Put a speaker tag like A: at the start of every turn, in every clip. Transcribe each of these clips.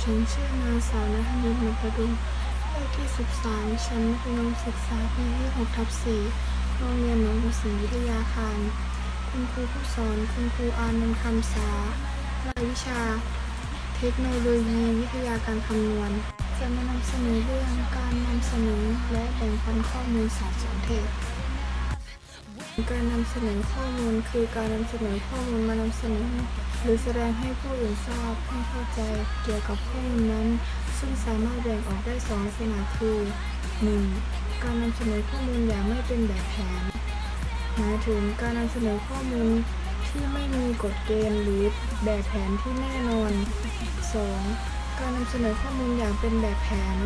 A: ฉันชื่อนางสาวนัทนุชนพดุลเลขที่ 13 ชั้นมัธยมศึกษาปีที่6ทับ4โรงเรียนหนองบัวศรีวิทยาคาร คุณครูผู้สอนคุณครูอานนท์คำสารายวิชา เทคโนโลยีวิทยาการคำนวณ จะมานำเสนอเรื่องการนำเสนอและแบ่งปันข้อมูลสารสนเทศการนำเสนอข้อมูลคือการนำเสนอข้อมูลมานำเสนอ หรือแสดงให้ผู้อื่นทราบให้เข้าใจเกี่ยวกับข้อมูลนั้น ซึ่งสามารถแบ่งออกได้สองลักษณะคือ 1. การนำเสนอข้อมูลอย่างไม่เป็นแบบแผน หมายถึงการนำเสนอข้อมูลที่ไม่มีกฎเกณฑ์หรือแบบแผนที่แน่นอน 2. การนำเสนอข้อมูลอย่างเป็นแบบแผน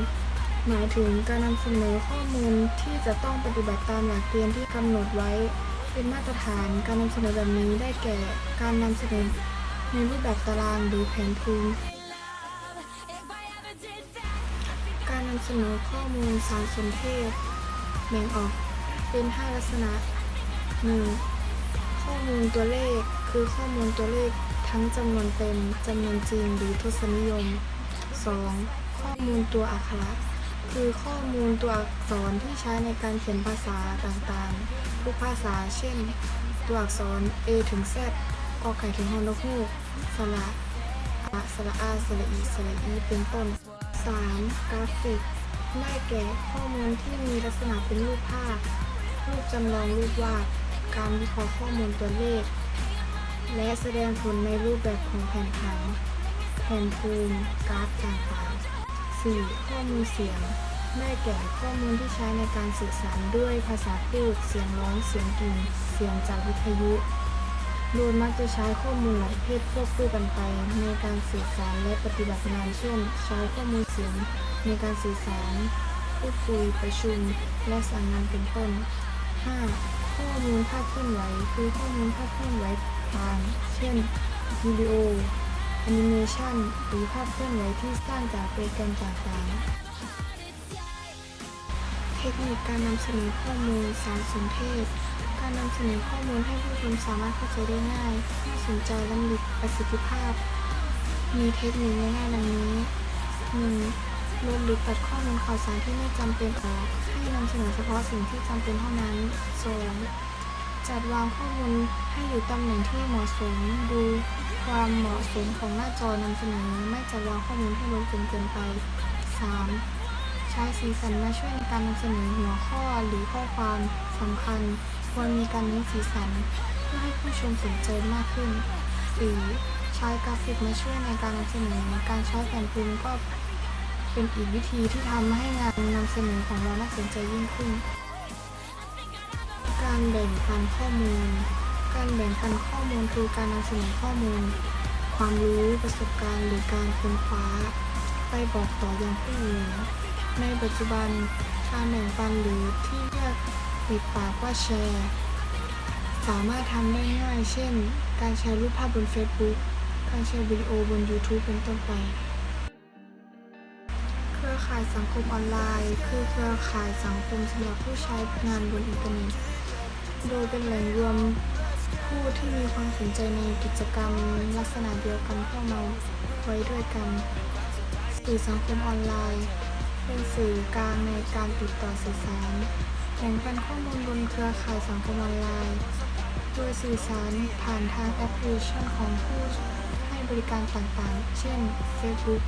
A: หมายถึงการนำเสนอข้อมูลที่จะต้องปฏิบัติตามหลักเกณฑ์ที่กำหนดไว้เป็นมาตรฐานการนำเสนอแบบนี้ได้แก่การนำเสนอ ในรูปแบบตารางหรือแผนภูมิ การนำเสนอข้อมูลสารสนเทศแบ่งออกเป็น 5 ลักษณะ 1. ข้อมูลตัวเลขคือข้อมูลตัวเลขทั้งจำนวนเต็มจำนวนจริงหรือทศนิยม 2. ข้อมูลตัวอักขระคือข้อมูลตัวอักษรที่ใช้ในการเขียนภาษาต่างๆ ทุกภาษา เช่น ตัวอักษร A ถึง Z กอไก่ถึงฮอนกฮูกสระอะสระอาสระอีสระอีเป็นต้น 3. กราฟิก ได้แก่ข้อมูลที่มีลักษณะเป็นรูปภาพ รูปจำลองรูปวาด การวิเคราะห์ข้อมูลตัวเลข และแสดงผลในรูปแบบของแผนผัง แผนภูมิ กราฟต่างๆ 4. ข้อมูลเสียง ได้แก่ข้อมูลที่ใช้ในการสื่อสารด้วยภาษาพูด เสียงร้อง เสียงกลิ่น เสียงจากวิทยุ โดยมักจะใช้ข้อมูลหลายประเภทควบคู่กันไป ในการสื่อสารและปฏิบัติงานเช่นใช้ข้อมูลเสียงในการสื่อสาร พูดคุยประชุม และสั่งงานเป็นต้น 5. ข้อมูลภาพเคลื่อนไหวคือข้อมูลภาพเคลื่อนไหวต่าง เช่นวิดีโอแอนิเมชันหรือภาพเคลื่อนไหวที่สร้างจากโปรแกรมต่างๆ เทคนิคการนำเสนอข้อมูลสารสนเทศ การนำเสนอข้อมูลให้ผู้ชมสามารถเข้าใจได้ง่ายน่าสนใจและมีประสิทธิภาพ มีเทคนิคง่ายๆดังนี้ 1. ลดหรือตัดข้อมูลข่าวสารที่ไม่จำเป็นออก ให้นำเสนอเฉพาะสิ่งที่จำเป็นเท่านั้น 2. จัดวางข้อมูลให้อยู่ตำแหน่งที่เหมาะสม ดูความเหมาะสมของหน้าจอนำเสนอ ไม่จัดวางข้อมูลให้ลดจนเกินไป 3. ใช้สีสันมาช่วยในการนำเสนอหัวข้อหรือข้อความสำคัญ ควรมีการเน้นสีสัน เพื่อให้ผู้ชมสนใจมากขึ้น 4. ใช้กราฟิกมาช่วยในการนำเสนอการใช้แผนภูมิก็เป็นอีกวิธีที่ทำให้งานนำเสนอของเราน่าสนใจยิ่งขึ้น การแบ่งปันข้อมูล การแบ่งปันข้อมูลคือการนำเสนอข้อมูล ความรู้ประสบการณ์หรือการค้นคว้า ไปบอกต่อยังผู้อื่นในปัจจุบันการแบ่งปันหรือที่เรียก ติดปากว่าแชร์ สามารถทำได้ง่ายเช่น การแชร์รูปภาพบน Facebook การแชร์วิดีโอบน YouTube เป็นต้นไป เครือข่ายสังคมออนไลน์ คือเครือข่ายสังคมสำหรับผู้ใช้งานบนอินเทอร์เน็ต โดยเป็นแหล่งรวมผู้ที่มีความสนใจในกิจกรรมลักษณะเดียวกันเข้ามาไว้ด้วยกัน สื่อสังคมออนไลน์ เป็นสื่อกลางในการติดต่อสื่อสาร แบ่งปันข้อมูลบนเครือข่ายสังคมออนไลน์ โดยสื่อสารผ่านทางแอปพลิเคชันของผู้ให้บริการต่างๆ เช่น Facebook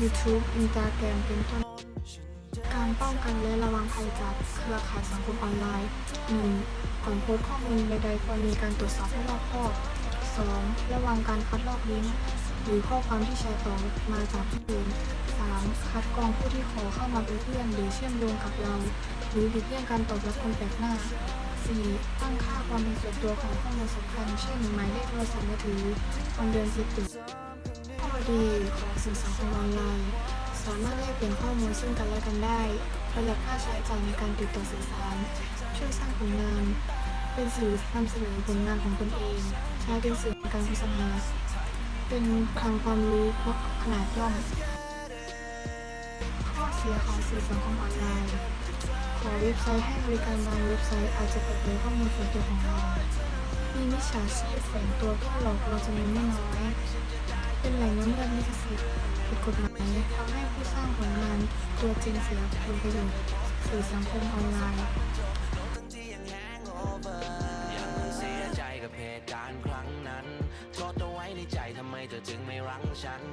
A: YouTube Instagram เป็นต้น การป้องกันและระวังภัยจากเครือข่ายสังคมออนไลน์ 1. ก่อนโพสต์ข้อมูลใดๆควรมีการตรวจสอบให้รอบคอบ 2. ระวังการคัดลอกลิงก์หรือข้อความที่แชร์ต่อมาจากผู้อื่น 3. คัดกรองผู้ที่ขอเข้ามาเป็นเพื่อนหรือเชื่อมโยงกับเรา รือหลีกเลี่ยงการตอบรับคนแปลกหน้า 4. ตั้งค่าความเป็นส่วนตัวของข้อมูลสำคัญ เช่นหมายเลขโทรศัพท์มือถือวันเดือนปีเกิดข้อดีของสื่อสังคมออนไลน์ สามารถแลกเปลี่ยนข้อมูลซึ่งกันและกันได้ประหยัดค่าใช้จ่ายในการติดต่อสื่อสาร ช่วยสร้างผลงาน เป็นสื่อนำเสนอผลงานของตนเอง ใช้เป็นสื่อในการโฆษณาเป็นคลังความรู้ขนาดย่อมข้อเสียของสื่อสังคมออนไลน์ ขอเว็บไซต์ให้บริการบางเว็บไซต์อาจจะเปิดเผยข้อมูลส่วนตัวของเรา มีมิจฉาชีพแฝงตัวเพื่อหลอกเราจำนวนไม่น้อย เป็นแหล่งละเมิดลิขสิทธิ์ผิดกฎหมายทำให้ผู้สร้างผลงานตัวจริงเสียผลประโยชน์สื่อสังคมออนไลน์
B: เสียใจกับเหตุการณ์ครั้งนั้นโทษเอาไว้ในใจทำไมเธอถึงไม่รังฉัน